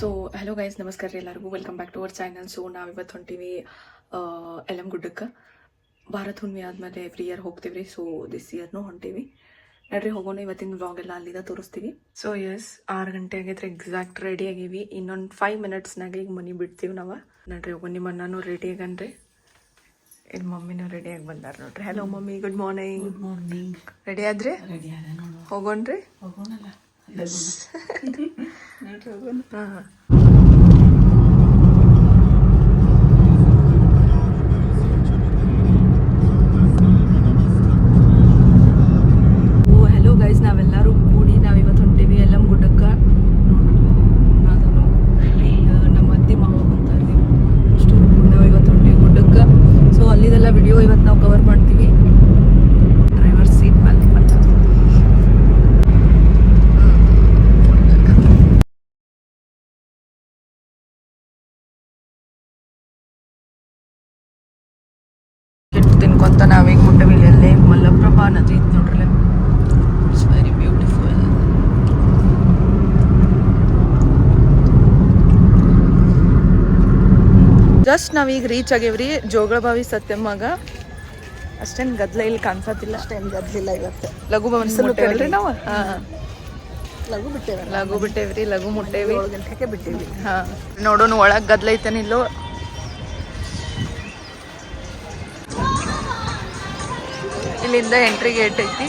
So hello guys ನಮಸ್ಕಾರ ರೀ ಎಲ್ಲರಿಗೂ welcome back to our channel so ನಾವು ಇವತ್ತು ಹೊಂಟೀವಿ ಎಂ ಗುಡ್ಡಕ್ಕೆ ಭಾರತ ಹುಣ್ಣಿಮೆ ಆದಮೇಲೆ ಎವ್ರಿ ಇಯರ್ ಹೋಗ್ತೀವಿ ರೀ ಸೊ ದಿಸ್ ಇಯರ್ನೂ ಹೊಂಟೀವಿ ನಡ್ರಿ ಹೋಗೋಣ ಇವತ್ತಿನ ವ್ಲಾಗ್ ಎಲ್ಲ ಅಲ್ಲಿಂದ ತೋರಿಸ್ತೀವಿ ಸೊ ಎಸ್ ಆರು ಗಂಟೆ ಆಗಿದ್ರೆ ಎಕ್ಸಾಕ್ಟ್ ರೆಡಿ ಆಗೀವಿ ಇನ್ನೊಂದು ಫೈವ್ ಮಿನಿಟ್ಸ್ನಾಗ ಈಗ ಮನೆ ಬಿಡ್ತೀವಿ ನಾವು ನಡ್ರಿ ಹೋಗೋ ನಿಮ್ಮ ಅಣ್ಣನೂ ರೆಡಿ ಆಗನ್ರಿ ಇಲ್ಲಿ ಮಮ್ಮಿನೂ ರೆಡಿ ಆಗಿ ಬಂದಾರ ನೋಡ್ರಿ hello mummy good morning good morning ready ಆದ್ರಿ ರೆಡಿ ಹೋಗೋಣ್ರಿ ಹೋಗೋಣಲ್ಲ ನೋಡ್ರಿ ಹೋಗೋಣ ಹಾಂ ಹಲೋ ಗೈಸ್ ನಾವೆಲ್ಲರೂ ಕೂಡಿ ನಾವು ಇವತ್ತು ಹೊಂಟೀವಿ ಎಲ್ಲಮ್ ಗುಡ್ಡಕ್ಕೆ ನಾನು ಈಗ ನಮ್ಮ ಅತ್ತಿ ಮಾವ ಅಂತಾರೆ ಅಷ್ಟು ನಾವು ಇವತ್ತು ಹೊಂಟೀವಿ ಗುಡ್ಡಕ್ಕೆ ಸೊ ಅಲ್ಲಿದೆಲ್ಲ ವಿಡಿಯೋ ಇವತ್ತು ನಾವು ಕವರ್ ಮಾಡ್ತೀವಿ ಡ್ರೈವರ್ ಸೀಟ್ ಮೇಲೆ ಬರ್ತಾರೆ ಹಿಟ್ಟು ತಿನ್ಕೊಂತ ನಾವೀಗ ಮುಟ್ಟವಿ ಎಲ್ಲೇ ಮಲ್ಲಪ್ರಭಾ ನದಿ ಐತ್ ನೋಡ್ರಿ ಇಟ್ಸ್ ವೆರಿ ಬ್ಯೂಟಿಫುಲ್ ಜಸ್ಟ್ ಈಗ ರೀಚ್ ಆಗೇವ್ರಿ ಜೋಗಳಬಾವಿ ಸತ್ಯಮ್ಮಗ. ಅಷ್ಟೇನು ಗದ್ಲ ಇಲ್ಲಿ ಕಾಣಿಸತ್ತಿಲ್ಲ. ಅಷ್ಟೇನು ಗದ್ಲಿಲ್ಲ ಇವತ್ತು. ಲಘು ಮುಟ್ಟೇವಲ್ರಿ ನಾವು? ಹಾ. ಲಘು ಬಿಟ್ಟೇವೆ ಲಘು ಬಿಟ್ಟೇವ್ರಿ ಲಘು ಮುಟ್ಟೇವಿ. ಗಂಟೆಗೆ ಬಿಟ್ಟೇವಿ ಹಾ. ನೋಡೋಣ ಒಳಗೆ ಗದ್ಲ ಐತೇನಿಲ್ಲೋ ಇಲ್ಲಿಂದ ಎಂಟ್ರಿ ಗೇಟ್ ಐತಿ.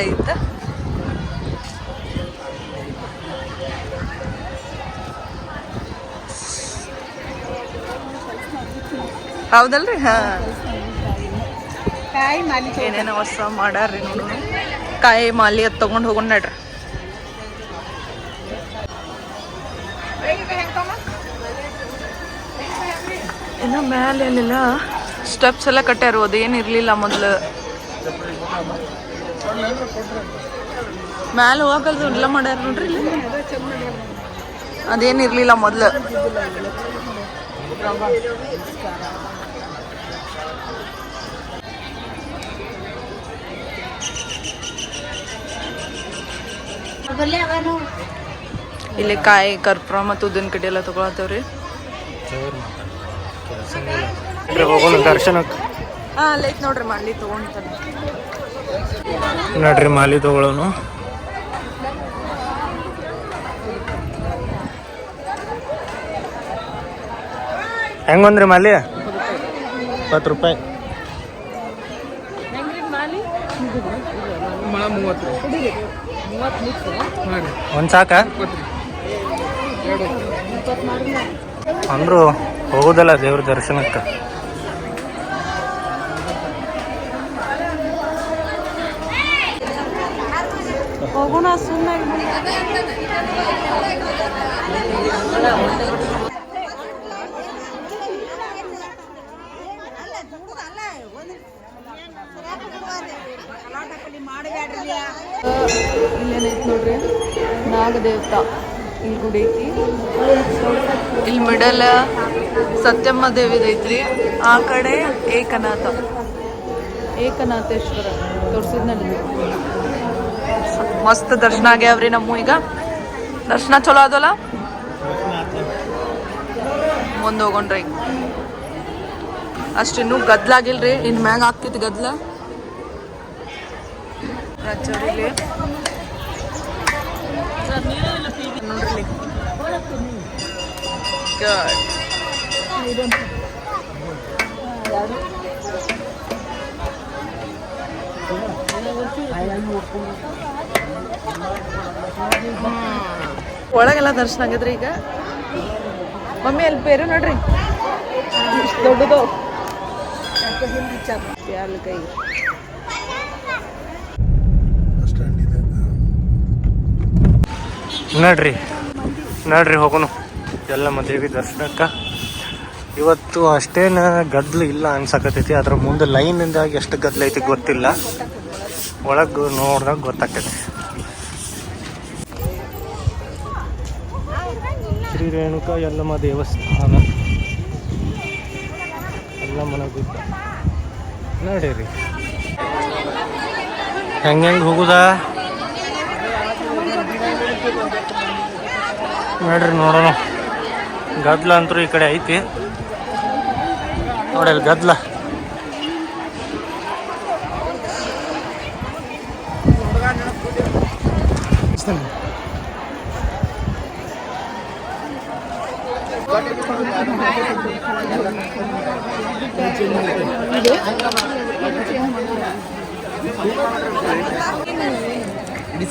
ಐತ ಹೌದಲ್ರಿ? ಹಾ. ಕಾಯಿ ಮಾಲಿ ಏನೇನೋ ಹೊಸ ಮಾಡಾರ್ರಿ ನೋಡೋಣ ಕಾಯಿ ಮಾಲಿ ಅದು ತಗೊಂಡು ಹೋಗೋಣ ನಡ್ರಿ. ಇನ್ನು ಮೇಲೆ ಅಲ್ಲೆಲ್ಲ ಸ್ಟೆಪ್ಸ್ ಎಲ್ಲ ಕಟ್ಟ್ಯಾರು ಅದು ಇರಲಿಲ್ಲ ಮೊದಲು. ಮ್ಯಾಲೆ ಹೋಗಲ್ದು ಇಲ್ಲ ಮಾಡ್ಯಾರ ನೋಡ್ರಿ ಇಲ್ಲಿ. ಅದೇನು ಇರಲಿಲ್ಲ ಮೊದಲು. ಇಲ್ಲಿ ಕಾಯಿ ಕರ್ಪೂರ ಮತ್ತು ಉದ್ದಿನ ಕಡ್ಡಿ ಎಲ್ಲ ತಗೊಳತ್ತವ್ರಿ. ಹೋಗೋಣ ದರ್ಶನಕ್ಕೆ. ಹಾ ಲೈಕ್ ನೋಡ್ರಿ ಮಾಡಿ ತಗೊಂತಾನೆ ನಡ್ರಿ ಮಾಲಿ ತಗೊಳ್ಳೋನು ಹೆಂಗೊಂದ್ರಿ ಮಾಲಿ? ಇಪ್ಪತ್ತು ರೂಪಾಯಿ. ಒಂದು ಸಾಕ? ಅಂದ್ರು ಹೋಗೋದಲ್ಲ ದೇವ್ರ ದರ್ಶನಕ್ಕೆ. ಹೋಗೋಣ ಸುಮ್ಮನೆ ಇಲ್ಲೇನೈತಿ ನೋಡ್ರಿ ನಾಗದೇವತ ಇಲ್ಲಿ ಗುಡಿ ಐತಿ. ಇಲ್ಲಿ ಮಿಡಲ್ ಸತ್ಯಮ್ಮ ದೇವಿದ ಐತ್ರಿ. ಆ ಕಡೆ ಏಕನಾಥ. ಏಕನಾಥೇಶ್ವರ, ತೋರ್ಸಿದ್ನಲ್ಲಿ ಮಸ್ತ್ ದರ್ಶನ ಆಗ್ಯಾವ್ರಿ ನಮ್ಮ ಈಗ ದರ್ಶನ ಚಲೋ ಅದಲ್ಲ ಮುಂದೆ ಅಷ್ಟು ಇನ್ನೂ ಗದ್ಲಾಗಿಲ್ರಿ ಇನ್ನು ಮ್ಯಾಗ ಆಗ್ತೈತಿ ಗದ್ಲ. ರಾಜೌರಿಲಿ ಒಳಗೆಲ್ಲ ದರ್ಶನ ಆಗಿದ್ರಿ ಈಗ. ಮಮ್ಮಿ, ಅಲ್ಲಿ ಬೇರೆ ನೋಡ್ರಿ. ದೊಡ್ಡದು. ಅಲ್ಲಿ ಕೈ ನೋಡ್ರಿ ನೋಡ್ರಿ ಹೋಗೋನು ಎಲ್ಲ ದೇವಿ ದರ್ಶನಕ್ಕೆ. ಇವತ್ತು ಅಷ್ಟೇನ ಗದ್ದಲು ಇಲ್ಲ ಅನ್ಸಕತ್ತೈತಿ ಅದ್ರ ಮುಂದೆ ಲೈನಿಂದಾಗಿ ಎಷ್ಟು ಗದ್ದಲು ಐತಿ ಗೊತ್ತಿಲ್ಲ. ಒಳಗೆ ನೋಡಿದಾಗ ಗೊತ್ತಾಕೈತಿ ಶ್ರೀ ರೇಣುಕಾ ಯಲ್ಲಮ್ಮ ದೇವಸ್ಥಾನ. ಯಲ್ಲಮ್ಮನ ಗುಡ್ಡ. ನಡೀರಿ. ಹೆಂಗೆ ಹೆಂಗೆ ಹೋಗುದಾ? ನೋಡ್ರಿ ನೋಡೋಣ. ಗದ್ಲ ಅಂತೂ ಈ ಕಡೆ ಐತಿ. ನೋಡಿ ಅಲ್ಲಿ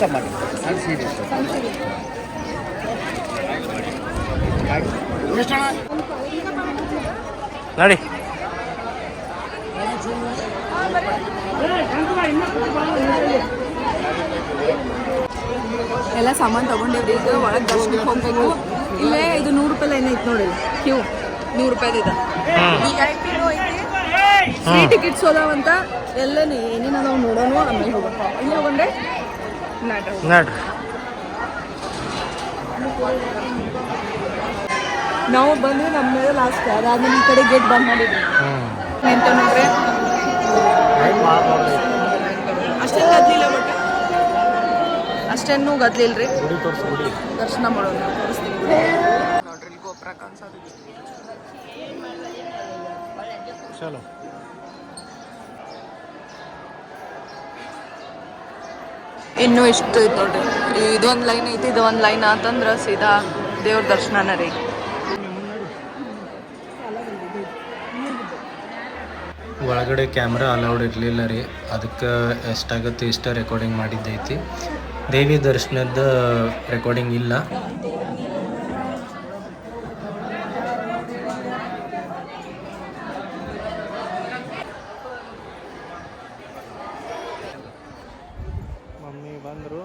ಗದ್ಲ ನಡಿ ಎಲ್ಲ ಸಾಮಾನು ತಗೊಂಡಿವ್ರಿ ಈಗ ಒಳಗೆ ದರ್ಶನಕ್ಕೆ ಹೋಗ್ಬೇಕು ಇಲ್ಲೇ ಇದು ನೂರು ರೂಪಾಯಿ ಏನೈತೆ ಐತಿ ನೋಡಿ ಕ್ಯೂ. ನೂರು ರೂಪಾಯಿ ಇದೆ. ಈಗ ಫ್ರೀ ಟಿಕೆಟ್ಸ್ ಹೋದಾವಂತ ಎಲ್ಲ ಏನೇನು ಅದಾವ ನೋಡೋಣ ಆಮೇಲೆ ಹೋಗೋಣ ಇಲ್ಲಿ ನಾಡ್ರಿ ನಡ್ರಿ ನಾವು ಬಂದ್ರೆ ನಮ್ಮ ಮೇಲೆ ಲಾಸ್ಟ್ ಅದಾದ್ಮೇಲೆ ಈ ಕಡೆ ಗೇಟ್ ಬಂದ್ ಮಾಡಿದ್ವಿ. ನಿಂತ ನೋಡ್ರೆ. ಅಷ್ಟೇನು ಗದ್ಲಿಲ್ಲ ರೀ ದರ್ಶನ ಮಾಡೋದು ಇನ್ನು ನೋಡ್ರಿ ಇಲ್ಲಿ ಗೋಪುರ ಕಾಣಿಸೋದು. ಚಲೋ. ಇನ್ನೂ ಇಷ್ಟು ಐತೆ ನೋಡ್ರಿ. ಇದೊಂದು ಲೈನ್ ಐತಿ ಇದೊಂದು ಲೈನ್ ಆತಂದ್ರೆ ಸೀದಾ ದೇವ್ರ ದರ್ಶನನ ರೀ. ಒಳಗಡೆ ಕ್ಯಾಮ್ರಾ ಅಲೌಡ್ ಇರಲಿಲ್ಲ ರೀ. ಅದಕ್ಕೆ ಎಷ್ಟಾಗುತ್ತೆ ಇಷ್ಟ ರೆಕಾರ್ಡಿಂಗ್ ಮಾಡಿದ್ದೈತಿ. ದೇವಿ ದರ್ಶನದ ರೆಕಾರ್ಡಿಂಗ್ ಇಲ್ಲ. ಮಮ್ಮಿ ಬಂದರು.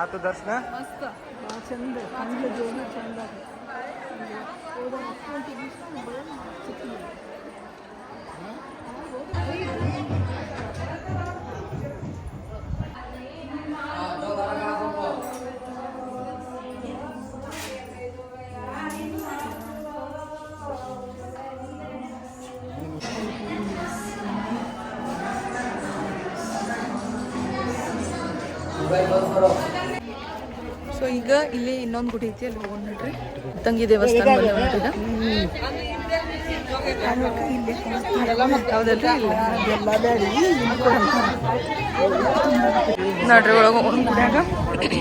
ಆತು ದರ್ಶನ? ಸೊ ಈಗ ಇಲ್ಲಿ ಇನ್ನೊಂದು ಗುಡಿ ಐತಿ ಅಲ್ಲಿ ಹೋಗೋಣ ನೋಡ್ರಿ ತಂಗಿ ದೇವಸ್ಥಾನ ಬಂದೇವ್ ನೋಡ್ರಿ ಈಗ. ಹೌದಲ್ರಿ? ನೋಡ್ರಿ ಒಳಗೆ ಹೋಗೋಣ ಗುಡ್ಯಾಗ ಏನಂದ್ರಿ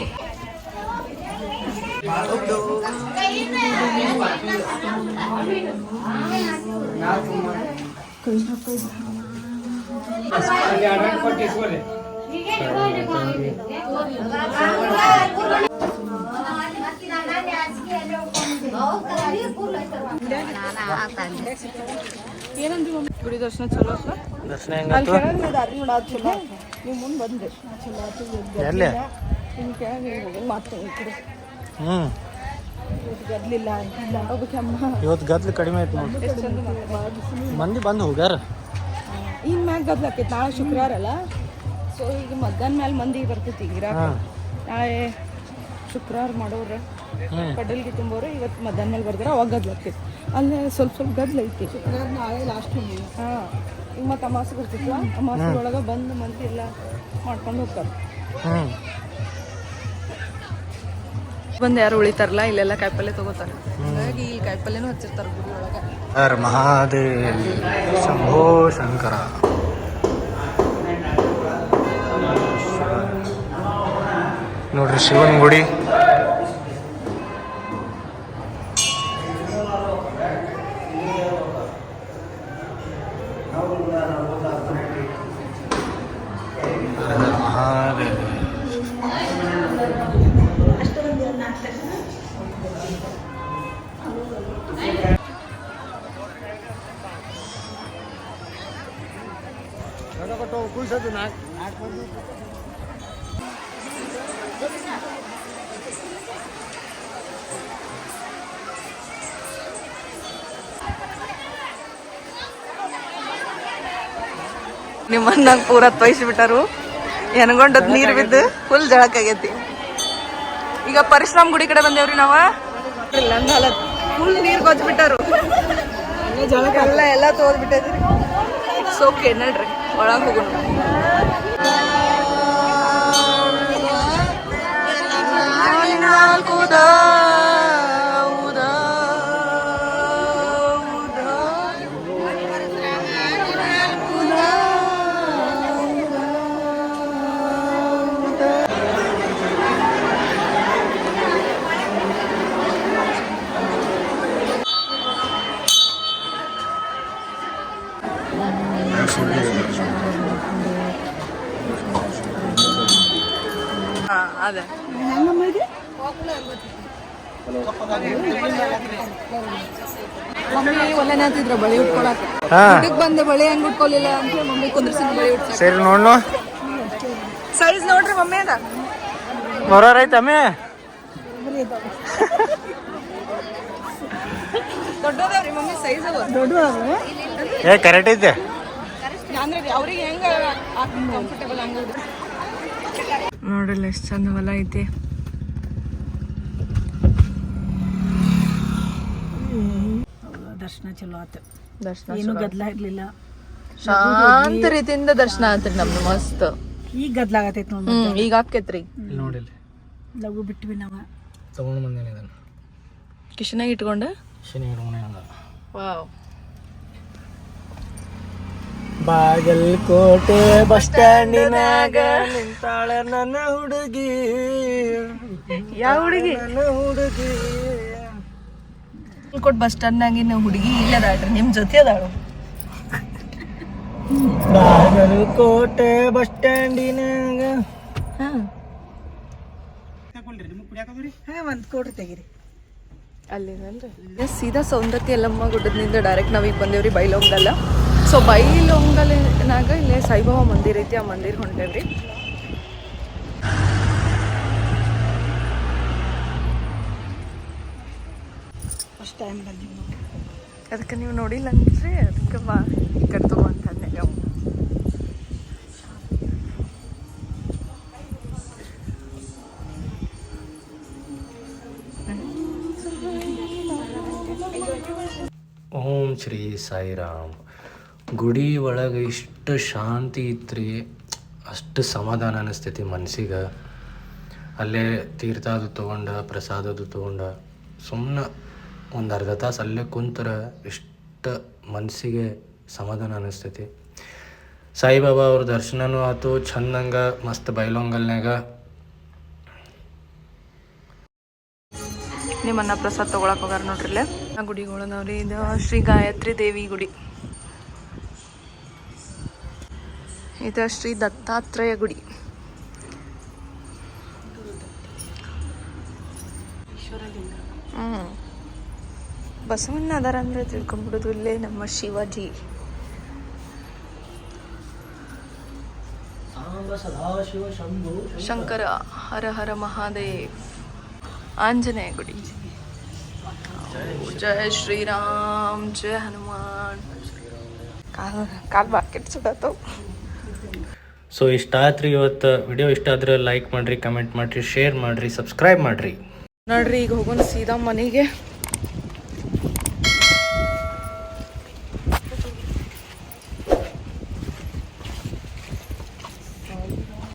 ಮಮ್ಮಿ ಗುಡಿ ದರ್ಶನ ಚಲೋ ದರ್ಶನ ಚಲೋ ಮುಂದೆ ಬಂದೆ ಚಲೋ ನಿಮ್ಮ ಕೆಳಗೆ ಮಾತು ಗದ್ಲಿಲ್ಲ ಇವತ್ತು ಗದ್ಲು ಕಡಿಮೆ ಆಯ್ತು. ಮಂದಿ ಬಂದು ಹೋಗ್ಯಾರ? ಇನ್ ಮ್ಯಾಗ ಗದ್ಲಾಕೈತಿ ನಾಳೆ ಶುಕ್ರವಾರ ಅಲ್ಲ ಸೊ ಈಗ ಮಧ್ಯಾಹ್ನ ಮೇಲೆ ಮಂದಿ ಬರ್ತೈತಿ ಈಗ ನಾಳೆ ಶುಕ್ರವಾರ ಮಾಡೋರ. ಕಡಲ್ಗೆ ತುಂಬೋರು ಇವತ್ತು ಮಧ್ಯಾಹ್ನ ಮೇಲೆ ಬರ್ತಾರ ಅವಾಗ ಗದ್ಲಾಕೈತಿ ಅಲ್ಲೇ ಸ್ವಲ್ಪ ಸ್ವಲ್ಪ ಗದ್ಲ ಐತಿ. ಶುಕ್ರವಾರ ನಾಳೆ ಲಾಸ್ಟ್ ಹಾಂ ಈಗ ಮತ್ತೆ ಅಮಾಸೆ ಬರ್ತಿತ್ತು ಅಮಾಸೆ ಒಳಗೆ ಬಂದು ಮಂದಿ ಎಲ್ಲ ಮಾಡ್ಕೊಂಡು ಹೋಗ್ತಾರೆ. ಬಂದು ಯಾರು ಉಳಿತಾರಲ್ಲ ಇಲ್ಲೆಲ್ಲ ಕಾಯಿಪಲ್ಲೆ ತಗೋತಾರೆ. ಹಾಗಾಗಿ ಇಲ್ಲಿ ಕಾಯಿಪಲ್ಲೆನೂ ಹಚ್ಚಿರ್ತಾರೆ ಗುಡಿ ಒಳಗೆ. ಅರ್ ಮಹಾದೇವ್ ಶಂಭೋ ಶಂಕರ. ನೋಡ್ರಿ ಶಿವನ್ ಗುಡಿ. ನಿಮ್ಮನ್ನ ಪೂರ ಪೂರ ತೊಯ್ಸಿಬಿಟ್ಟರು. ಎನ್ಗೊಂಡದ್ ನೀರು ಬಿದ್ದು ಫುಲ್ ಜಳಕಾಗೈತಿ ಈಗ ಪರಿಶ್ರಮ ಗುಡಿ ಕಡೆ ಬಂದೇವ್ರಿ ನಾವ? ಫುಲ್ ನೀರು ಗೊಜ್ಬಿಟ್ಟಾರು. ಎಲ್ಲ ಎಲ್ಲ ಸೋಕೆ ನಡ್ರಿ. ಒಳಗ್ ಹೋಗೋಣ ಅಂತಿದ್ರು ಬಳಿ ಉಟ್ಕೊಳಕ ಬಂದೆ ಬಳಿ ಹೆಂಗ್ ಉಟ್ಕೊಲಿಲ್ಲ ಅಂತ ಹೇಳಿ ಮಮ್ಮಿ ಕುಂದ್ರಿಸಿ ಬಳಿ ಸರಿ ನೋಡ್ನು. ಸೈಜ್ ನೋಡ್ರಿ ಮಮ್ಮಿ ಅದ. ಬರೋರೈತಮ್ಮೆ ದೊಡ್ಡದವ್ರಿ ಮಮ್ಮಿ ಸೈಜ್ ಅವ ಏ ಕರೆಕ್ಟ್ ಐತೆ. ಅಂದ್ರೆ ಅವ್ರಿಗೆ ಹೆಂಗ ಕಂಫರ್ಟೇಬಲ್ ಹಂಗ ನೋಡ್ರಲ್ಲ ಎಷ್ಟು ಚಂದ ಹೊಲ ಐತಿ. ದರ್ಶನ ಚಲೋ ಆತು. ದರ್ಶನ ಏನು ಗದ್ಲ ಇರ್ಲಿಲ್ಲ ಶಾಂತ ರೀತಿಯಿಂದ ದರ್ಶನ ಆತ್ರಿ ನಮ್ದು ಮಸ್ತ್. ಈಗ ಗದ್ಲ ಆಗತೈತಿ ನೋಡಿ ಹ್ಮ್ ಈಗ ಆಕೇತ್ರಿ ನೋಡಿಲ್ಲ. ಲಘು ಬಿಟ್ವಿ ನಾವ. ತಗೊಂಡು ಬಂದೇನೆ ಇದನ್ನ. ಕಿಶನಾಗ ಇಟ್ಕೊಂಡು? ಶನಿ ಇಟ್ಕೊಂಡೆ ಹಂಗ ವಾವ್. ಬಾಗಲಕೋಟೆ ಬಸ್ ಸ್ಟ್ಯಾಂಡಿನಾಗ ನಿಂತಾಳ ನನ್ನ ಹುಡುಗಿ. ಯಾವ ಹುಡುಗಿ? ನನ್ನ ಹುಡುಗಿ. ಕೊಟ್ಟು ಬಸ್ ಸ್ಟಾಂಡ್ನಾಗಿನ ಹುಡುಗಿ ಇಲ್ಲದಾಳ್ರಿ ನಿಮ್ ಜೊತೆ ಅದಾಳು. ಬಾಗಲಕೋಟೆ ಬಸ್ ಸ್ಟ್ಯಾಂಡಿನಾಗ ಹಾ. ಒಂದ್ ತೆಗಿರಿ. ಸೀದಾ ಸೌಂದರ್ಯ ಎಲ್ಲಮ್ಮ ಗುಡ್ಡದಿಂದ ಡೈರೆಕ್ಟ್ ನಾವೀಗ ಬಂದೇವ್ರಿ ಬೈಲೊಂಗಲ್ಲ ಸೊ ಬೈಲೊಂಗಲ್ನಾಗ ಇಲ್ಲೇ ಸಾಯಿಬಾಬಾ ಮಂದಿರ ಐತಿ ಆ ಮಂದಿರ ಹೊಂಟೇವ್ರಿ. ಫಸ್ಟ್ ಟೈಮ್ ಬಂದಿದ್ದು ಅದಕ್ಕೆ ನೀವು ನೋಡಿಲ್ಲ ಅಂದ್ರಿ ಅದಕ್ಕೆ ಬಾ ಈ ಕಡೆ ತಗೊಂತಂದೆ ಯಾವ ಓಂ ಶ್ರೀ ಸಾಯಿರಾಮ್. ಗುಡಿ ಒಳಗೆ ಇಷ್ಟು ಶಾಂತಿ ಇತ್ರಿ ಅಷ್ಟು ಸಮಾಧಾನ ಅನಿಸ್ತೈತಿ ಮನ್ಸಿಗೆ ಅಲ್ಲೇ ತೀರ್ಥ ಅದು ತೊಗೊಂಡ ಪ್ರಸಾದದ್ದು ತೊಗೊಂಡ ಸುಮ್ಮನೆ ಒಂದು ಅರ್ಧ ತಾಸು ಅಲ್ಲೇ ಕುಂತ್ರೆ ಎಷ್ಟು ಮನಸ್ಸಿಗೆ ಸಮಾಧಾನ ಅನ್ನಿಸ್ತೈತಿ ಸಾಯಿಬಾಬಾ ಅವ್ರ ದರ್ಶನವೂ ಆಯ್ತು ಚಂದಂಗ ಮಸ್ತ್ ಬೈಲೊಂಗಲ್ನಾಗ ನಿಮ್ಮನ್ನ ಪ್ರಸಾದ್ ತಗೊಳಕ್ ಹೋಗಾರ ನೋಡ್ರಿ ಇಲ್ಲೇ. ಆ ಗುಡಿಗಳದವ್ರಿ ಇದು ಶ್ರೀ ಗಾಯತ್ರಿ ದೇವಿ ಗುಡಿ. ಇದು ಶ್ರೀ ದತ್ತಾತ್ರೇಯ ಗುಡಿ. ಹ್ಮ್. ಬಸವಣ್ಣ ಅದಾರ ಅಂದ್ರೆ ತಿಳ್ಕೊಂಡ್ಬಿಡುದು ಇಲ್ಲೇ ನಮ್ಮ ಶಿವಾಜಿ. ಶಂಕರ. ಹರ ಹರ ಮಹಾದೇವ್. ಆಂಜನೇಯ ಗುಡಿ. ಜಯ ಶ್ರೀರಾಮ್ ಜಯ ಹನುಮಾನ್. ಕಾಲ್ ಕಾಲ್ ಬಾಕೆಟ್ ಸುಡತ್ತು ಸೊ ಇಷ್ಟ ಆತ್ರಿ ಇವತ್ತು ವಿಡಿಯೋ ಇಷ್ಟ ಆದ್ರೆ ಲೈಕ್ ಮಾಡಿರಿ ಕಮೆಂಟ್ ಮಾಡಿರಿ ಶೇರ್ ಮಾಡಿರಿ ಸಬ್ಸ್ಕ್ರೈಬ್ ಮಾಡಿರಿ. ನೋಡ್ರಿ ಈಗ ಹೋಗೋಣ ಸೀದಾ ಮನೆಗೆ.